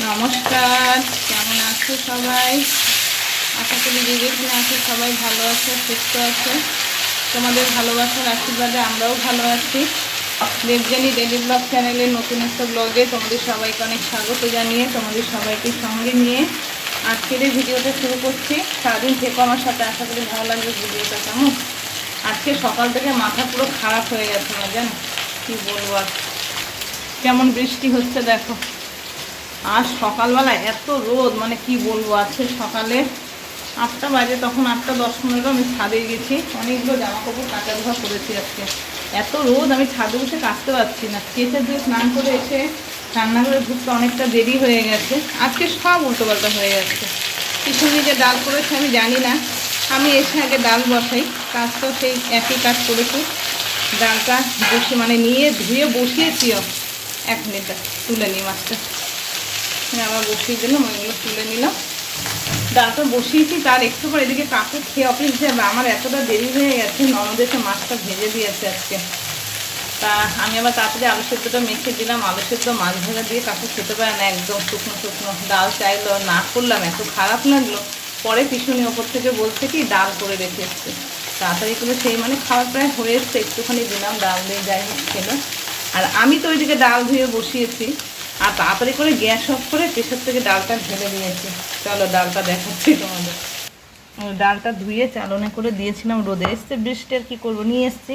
নমস্কার, কেমন আছো সবাই? আশা করি যে যেখানে আছো সবাই ভালো আছে, সুস্থ আছে। তোমাদের ভালোবাসার আশীর্বাদে আমরাও ভালো আছি। দেবজানি ডেলি ব্লগ চ্যানেলের নতুন একটা ব্লগে তোমাদের সবাইকে অনেক স্বাগত জানিয়ে, তোমাদের সবাইকে সঙ্গে নিয়ে আজকের এই ভিডিওটা শুরু করছি। সারাদিন থেকে আমার সাথে, আশা করি ভালো লাগবে ভিডিওটা, কেমন? আজকে সকাল থেকে মাথা পুরো খারাপ হয়ে গেছে না জানো? কী বলব আর? কেমন বৃষ্টি হচ্ছে, দেখো। আর সকালবেলা এত রোদ মানে কি বলব, আজকে সকালে আটটা বাজে, তখন আটটা দশ পনেরো আমি ছাদে গেছি। অনেকগুলো জামা কাপড় কাটা ধোয়া করেছি আজকে। এত রোদ, আমি ছাদে বসে কাচতে পারছি না। কেচে দিয়ে স্নান করে এসে রান্নাঘরে ঢুকতে অনেকটা দেরি হয়ে গেছে। আজকে সব উল্টোপাল্টা হয়ে গেছে। পিছনে যে ডাল করেছে, আমি জানি না। আমি এসে আগে ডাল বসাই, কাজ তো সেই একই কাজ করেছি। ডালটা বসে মানে নিয়ে ধুয়ে বসিয়েছিও এক মিনিট, তুলে নিই মাছটা। আমি আবার বসিয়ে দিলাম ওইগুলো তুলে নিলাম। ডালটা বসিয়েছি, তার একটু পর এদিকে কাকু খেয়ে অফিস যাবে আমার এতটা দেরি হয়ে গেছে ননদ এসে মাছটা ভেজে দিয়েছে আজকে। তা আমি আবার তাড়াতাড়ি আলু সেদ্ধটা মেখে দিলাম, আলু সেদ্ধ মাছ ভাজা দিয়ে কাকু খেতে পারে না, একদম শুকনো শুকনো। ডাল চাইলো, না করলাম, এত খারাপ লাগল। পরে পিছনে ওপর থেকে বলছে কি, ডাল করে রেখে এসছে। তাড়াতাড়ি করে সেই মানে খাবার প্রায় হয়ে এসছে, একটুখানি দিলাম, ডাল দিয়ে যাই হোক আর আমি তো ওইদিকে ডাল ধুয়ে বসিয়েছি। আর তাড়াতাড়ি করে গ্যাস অফ করে প্রেশার থেকে ডালটা ঢেলে দিয়েছি চলো ডালটা দেখাচ্ছি তোমাদের। ডালটা ধুয়ে চালনে করে দিয়েছিলাম রোদে। এসছে বৃষ্টি আর কী করব? নিয়ে এসছি।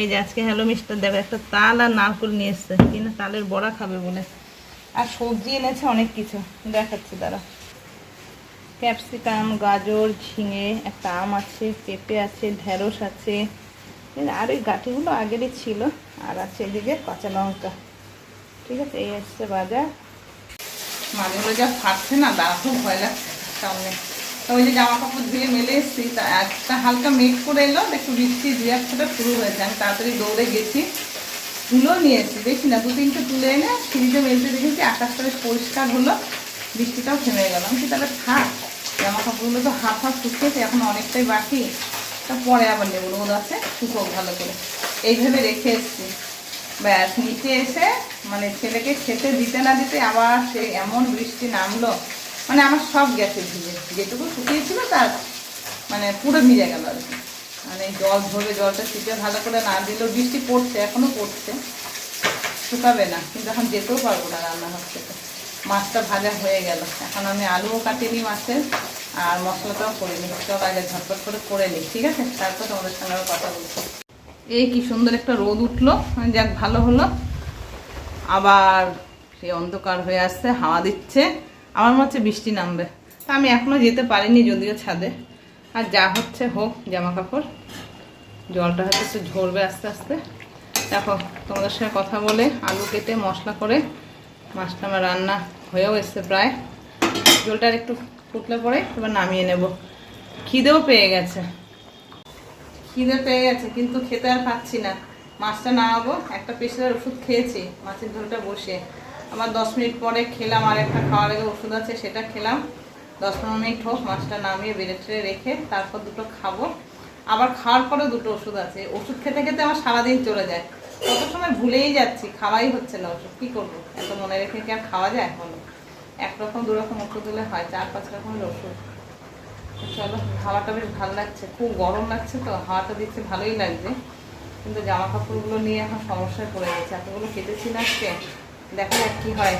এই যে আজকে হ্যালো মিস্টার দেখো একটা তাল আর নারকল নিয়ে এসছে। কিনা তালের বড়া খাবে বলে। আর সবজি এনেছে অনেক কিছু। দেখাচ্ছি তারা ক্যাপসিকাম, গাজর, ঝিঙে, একটা আম আছে, পেঁপে আছে, ঢেঁড়স আছে। আর ওই গাঠিগুলো আগেরই ছিল। আর আছে এদিকে কাঁচা লঙ্কা। ঠিক আছে, এই হচ্ছে বাজার। মাঝেগুলো যা ফাটছে না, দাঁড়া খুব ভয় লাগছে ওই যে জামা কাপড় ধুয়ে মেলে এসেছি, তা একটা হালকা মেঘ করে এলো একটু বৃষ্টি দুই একসাথে শুরু হয়েছে। আমি তাড়াতাড়ি দৌড়ে গেছি তুলো নিয়ে দেখি না, দু তিনটে তুলে এনে সিঁড়িতে মেলতে দেখেছি, আকাশটা পরিষ্কার হলো, বৃষ্টিটাও থেমে গেল। আমি তাহলে থাক জামা কাপড়গুলো তো হাফ হাফ শুকিয়েছে, এখন অনেকটাই বাকি। তা পরে আবার নেব, রোদ আছে শুকোক ভালো করে। এইভাবে রেখে এসেছি। ব্যাস, নিচে এসে মানে ছেলেকে খেতে দিতে না দিতে আবার সে এমন বৃষ্টি নামলো মানে আমার সব গেছে ভিজে, যেটুকু শুকিয়েছিল তার মানে পুরো ভিজে গেল আর কি। মানে জল ধরে জলটা শীতে ভালো করে না দিলেও বৃষ্টি পড়ছে এখনও পড়ছে, শুকাবে না, কিন্তু এখন যেতেও পারব না রান্নাঘর থেকে। মাছটা ভাজা হয়ে গেল, এখন আমি আলুও কাটিনি মাছের, আর মশলাটাও করে নিই চল আগে ঝটপট করে করে নিই, ঠিক আছে? তারপর তোমাদের সঙ্গে কথা বলছি। এই কি সুন্দর একটা রোদ উঠল। যাক, ভালো হলো। আবার সেই অন্ধকার হয়ে আসছে, হাওয়া দিচ্ছে। আমার মনে হচ্ছে বৃষ্টি নামবে। তা আমি এখনও যেতে পারিনি যদিও ছাদে। আর যা হচ্ছে হোক জামা কাপড় জলটা হয়তো একটু ঝরবে আস্তে আস্তে। দেখো, তোমাদের সঙ্গে কথা বলে আলু কেটে মশলা করে মাছটা আমার রান্না হয়েও এসছে প্রায়। জলটা একটু ফুটলে পরে এবার নামিয়ে নেব। খিদেও পেয়ে গেছে। খিদে পেয়ে গেছে, কিন্তু খেতে আর পাচ্ছি না। মাছটা নামাবো, একটা প্রেশারের ওষুধ খেয়েছি, মাছের ঝোলটা বসে। আবার দশ মিনিট পরে খেলাম, আর একটা খাওয়ার আগে ওষুধ আছে, সেটা খেলাম। দশ পনেরো মিনিট হোক, মাছটা নামিয়ে বেড়ে টেড়ে রেখে তারপর দুটো খাব। আবার খাওয়ার পরেও দুটো ওষুধ আছে। ওষুধ খেতে খেতে আমার সারাদিন চলে যায়। কত সময় ভুলেই যাচ্ছি, খাওয়াই হচ্ছে না ওষুধ, কী করব? এত মনে রেখে কি আর খাওয়া যায়? বলো। একরকম, দুরকম ওষুধ হলে হয়, চার পাঁচ রকমের ওষুধ। চলো হাওয়াটা বেশ ভালো লাগছে। খুব গরম লাগছে তো, হাওয়াটা দিচ্ছে ভালোই লাগছে। কিন্তু জামা কাপড়গুলো নিয়ে এখন সমস্যায় পড়ে গেছে। এতগুলো কেটেছি না আজকে। দেখা যাক কী হয়।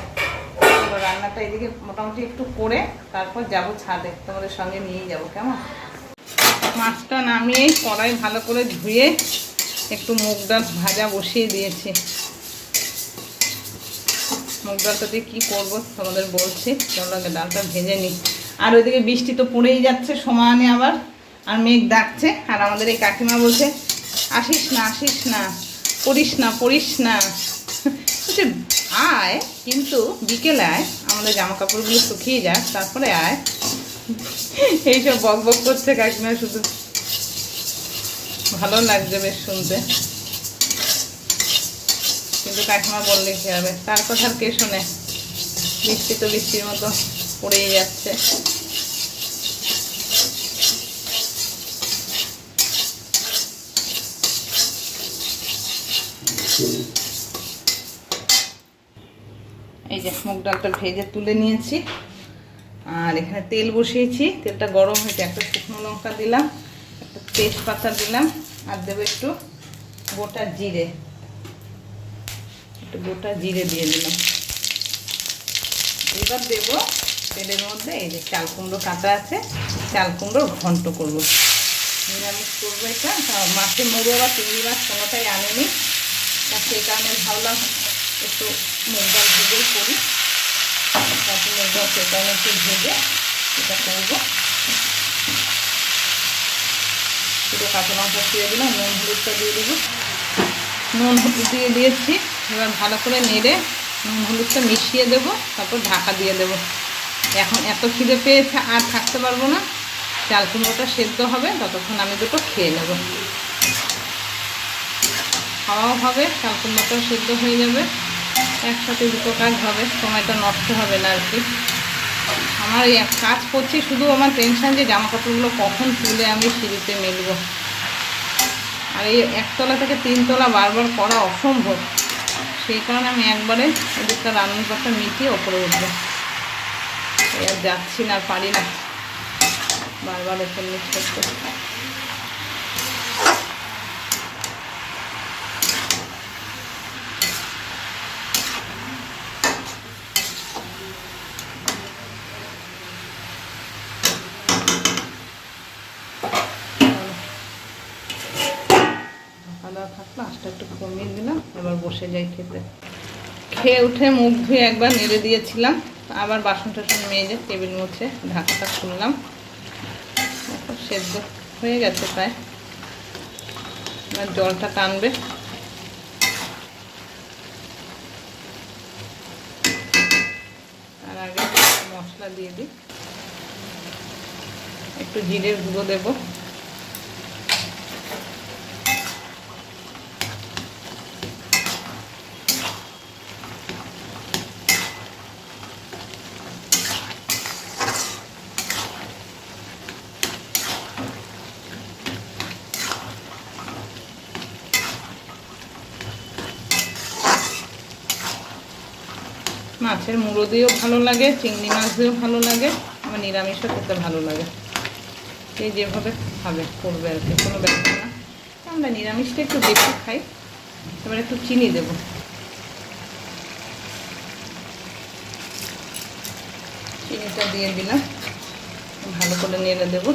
রান্নাটা এদিকে মোটামুটি একটু করে তারপর যাব ছাদে। তোমাদের সঙ্গে নিয়েই যাব, কেমন? মাছটা নামিয়ে কড়াই ভালো করে ধুয়ে একটু মুগ ডাল ভাজা বসিয়ে দিয়েছি। মুগ ডালটা দিয়ে কী করব তোমাদের বলছি। আগে ডালটা ভেজে নিই। আর ওইদিকে বৃষ্টি তো পড়েই যাচ্ছে, সমানে আবার। আর মেঘ ডাকছে, আর আমাদের এই কাকিমা বলছে, আসিস না আসিস না, পড়িস না পড়িস না। বলছে, আয়, কিন্তু বিকেলে আয়, আমাদের জামা কাপড়গুলো শুকিয়ে যাক, তারপরে আয়। এইসব বক বক করছে কাকিমা, শুধু ভালো লাগছে বেশ শুনতে। কিন্তু কাকিমা বললে কি হবে? তার কথা আর কে শোনে? বৃষ্টি তো বৃষ্টির মতো। পড়েই যাচ্ছে। এই যে মুগ ডালটা ভেজে তুলে নিয়েছি। আর এখানে তেল বসিয়েছি। তেলটা গরম হয়েছে। একটা শুকনো লঙ্কা দিলাম, একটা তেজপাতা দিলাম, আর দেবো একটু গোটা জিরে। একটু গোটা জিরে দিয়ে দিলাম। এবার দেবো তেলের মধ্যে এই যে চাল কুমড়ো কাটা আছে, চাল কুমড়ো ঘন্ট করব। নিরামিষ করব এটা। মাছের মুড়ো বা চিংড়ি মাছ কোনোটাই আনেনি। তা সেই কারণে ভাবলাম একটু মুগ ডাল ভেজেই করি। তারপর মুগ ডাল সেই কারণে একটু ভেজে এটা করব। দুটো কাঁচা লঙ্কা দিয়ে দিলাম, নুন হলুদটা দিয়ে দেবো। নুন হলুদ দিয়ে দিয়েছি। এবার ভালো করে নেড়ে নুন হলুদটা মিশিয়ে দেবো, তারপর ঢাকা দিয়ে দেবো। এখন এত খিদে পেয়েছে, আর থাকতে পারব না। চাল কুমড়োটা সেদ্ধ হবে, ততক্ষণ আমি দুটো খেয়ে নেব। খাওয়াও হবে, চাল কুমড়োটাও সেদ্ধ হয়ে যাবে। একসাথে দুটো কাজ হবে, সময়টা নষ্ট হবে না আর কি। আমার এক কাজ করছি, শুধু আমার টেনশান যে জামা কাপড়গুলো কখন তুলে আমি সিঁড়িতে মেলবো। আর এই একতলা থেকে তিনতলা বারবার করা অসম্ভব। সেই কারণে আমি একবারে এদিকটা রান্নাঘরটা মিটিয়ে ওপরে উঠবো। এই আর যাচ্ছি না, পারি না। বারবার ওপর নিচ করতে। একটু কমিয়ে দিলাম, এবার বসে যাই খেতে। খেয়ে উঠে মুখ ধুয়ে একবার নেড়ে দিয়েছিলাম। আবার বাসন টাসন মেজে টেবিল মুছে ঢাকাটা খুললাম। সেদ্ধ হয়ে গেছে প্রায়। এবার জলটা টানবে। আর আগে মশলা দিয়ে দিই। একটু জিরের গুঁড়ো দেবো। মাছের মুড়ো দিয়েও ভালো লাগে, চিংড়ি মাছ দিয়েও ভালো লাগে আমার নিরামিষও খেতে ভালো লাগে। সে যেভাবে খাবে, করবে আর কি, কোনো ব্যাপার না। আমরা নিরামিষটা একটু বেশি খাই, এবার একটু চিনি দেব। চিনিটা দিয়ে দিলাম, ভালো করে নেড়ে দেবো।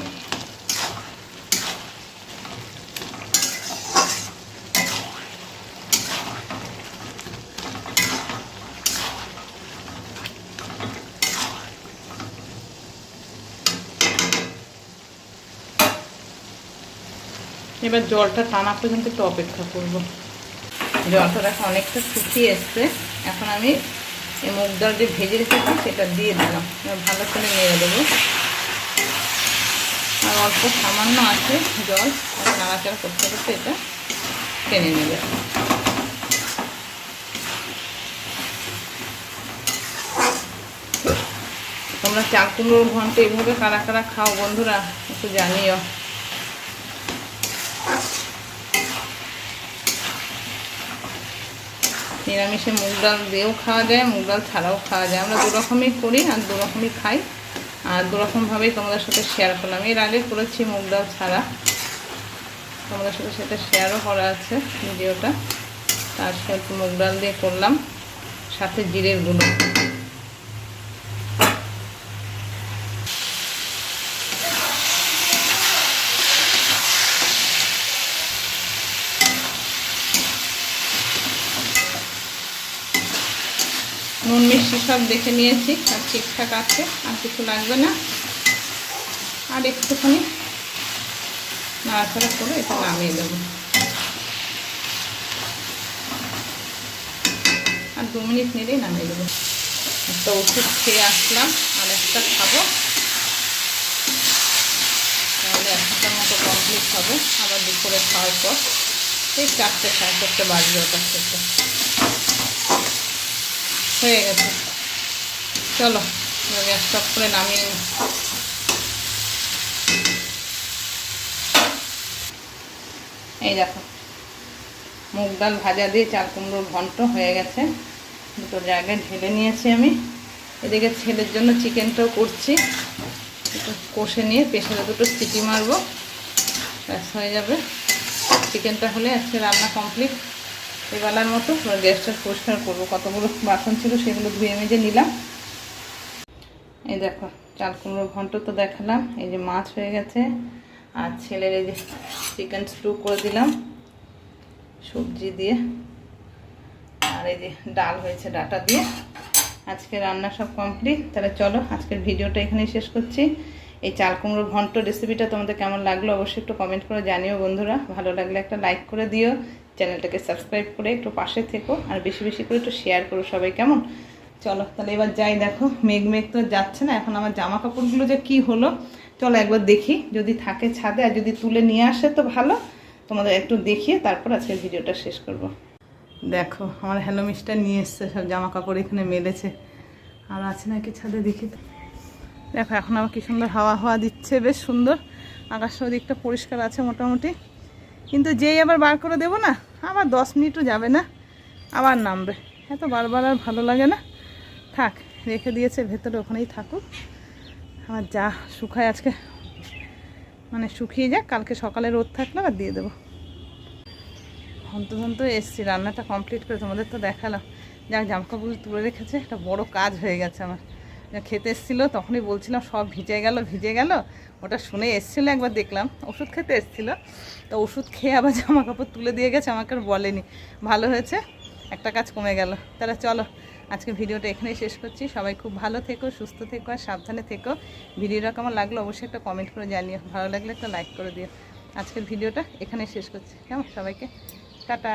এবার জলটা টানা পর্যন্ত একটু অপেক্ষা করব। জলটা দেখো অনেকটা শুকিয়ে এসছে। এখন আমি এই মুগ ডাল যে ভেজে রেখেছি সেটা দিয়ে দিলাম। ভালো করে নেড়ে দেবো। আর অল্প সামান্য আছে জল। আর নাড়াচাড়া করতে করতে এটা টেনে নেবে। তোমরা চাল কুমড়োর ঘণ্টা এইভাবে কারা কারা খাও বন্ধুরা, একটু জানিও। নিরামিষে মুগ ডাল দিয়েও খাওয়া যায়, মুগ ডাল ছাড়াও খাওয়া যায়। আমরা দুরকমই করি আর দুরকমই খাই। আর দুরকমভাবেই তোমাদের সাথে শেয়ার করলাম। এর আগে করেছি মুগ ডাল ছাড়া। তোমাদের সাথে সেটা শেয়ারও করা আছে ভিডিওটা। তার সাথে মুগ ডাল দিয়ে করলাম। সাথে জিরের গুঁড়ো নুন মিষ্টি সব দেখে নিয়েছি সব ঠিকঠাক আছে, আর কিছু লাগবে না। আর একটুখানি নাড়াচাড়া করে এটা নামিয়ে দেবো। আর দু মিনিট নিলেই নামিয়ে দেবো। একটা ওষুধ খেয়ে আসলাম, আর একটা খাব। তাহলে এক ঘণ্টার মতো কমপ্লিট হবে, আবার দুপুরে খাওয়ার পর। এই চারটে, সাড়ে চারটে বাজবে ওটার থেকে হয়ে গেছে। চলো গ্যাস স্টপ করে নামিয়ে নিই। এই দেখো, মুগ ডাল ভাজা দিয়ে চাল কুমড়ো ঘন্ট হয়ে গেছে। দুটো জায়গায় ঢেলে নিয়েছি আমি। এদিকে ছেলের জন্য চিকেনটাও করছি। একটু কষে নিয়ে প্রেশারে দুটো সিটি মারবো। ব্যাস, হয়ে যাবে। চিকেনটা হলে আজকে রান্না কমপ্লিট। এবেলার মতো গ্যাসটা পরিষ্কার করব। কতগুলো বাসন ছিল সেগুলো ধুয়ে মেজে নিলাম। এই দেখো, চাল কুমড়ো ঘন্ট তো দেখালাম। এই যে মাছ হয়ে গেছে। আর ছেলের এই যে চিকেন স্টু করে দিলাম সবজি দিয়ে। আর এই যে ডাল হয়েছে ডাটা দিয়ে। আজকে রান্না সব কমপ্লিট। তাহলে চলো, আজকের ভিডিওটা এখানেই শেষ করছি। এই চাল কুমড়ো ঘন্ট রেসিপিটা তোমাদের কেমন লাগল অবশ্যই একটু কমেন্ট করে জানিও বন্ধুরা। ভালো লাগলে একটা লাইক করে দিও। চ্যানেলটাকে সাবস্ক্রাইব করে একটু পাশে থেকো আর বেশি বেশি করে একটু শেয়ার করো সবাই, কেমন? চলো, তাহলে এবার যাই, দেখো, মেঘ মেঘ তো যাচ্ছে না, এখন আমার জামা কাপড়গুলো যে কি হলো, চলো একবার দেখি, যদি থাকে ছাদে আর যদি তুলে নিয়ে আসে তো ভালো, তোমাদের একটু দেখিয়ে তারপর আজকের ভিডিওটা শেষ করব। দেখো, আমার হ্যালো মিস্টার নিয়ে এসছে, সব জামা কাপড় এখানে মেলেছে, আর আছে নাকি ছাদে দেখি দেখো, এখন আবার কি সুন্দর হাওয়া হাওয়া দিচ্ছে, বেশ সুন্দর, আকাশটা ওদিকটা পরিষ্কার আছে মোটামুটি, কিন্তু যেই আবার বার করে দেবো না আবার দশ মিনিটও যাবে না। আবার নামবে। এত বারবার আর ভালো লাগে না। থাক, রেখে দিয়েছে, ভেতরে ওখানেই থাকুক। আমার যা শুকায় আজকে। মানে শুকিয়ে যাক, কালকে সকালে রোদ থাকলে আবার দিয়ে দেবো। হন্ত হন্ত এসছি, রান্নাটা কমপ্লিট করে তোমাদের তো দেখালাম। যাক জামকাপড় তুলে রেখেছে, একটা বড় কাজ হয়ে গেছে আমার। খেতে এসেছিল, তখনই বলছিলাম, সব ভিজে গেল ভিজে গেল। ওটা শুনে এসেছিল, একবার দেখলাম, ওষুধ খেতে এসেছিল। তো ওষুধ খেয়ে আবার জামা কাপড় তুলে দিয়ে গেছে, আমাকে আর বলেনি। ভালো হয়েছে, একটা কাজ কমে গেল। তাহলে চলো, আজকে ভিডিওটা এখানেই শেষ করছি। সবাই খুব ভালো থেকো, সুস্থ থেকো আর সাবধানে থেকো। ভিডিওটা কেমন লাগল অবশ্যই একটা কমেন্ট করে জানিও। ভালো লাগলে একটা লাইক করে দিও। আজকের ভিডিওটা এখানেই শেষ করছি। কেমন সবাইকে? টাটা।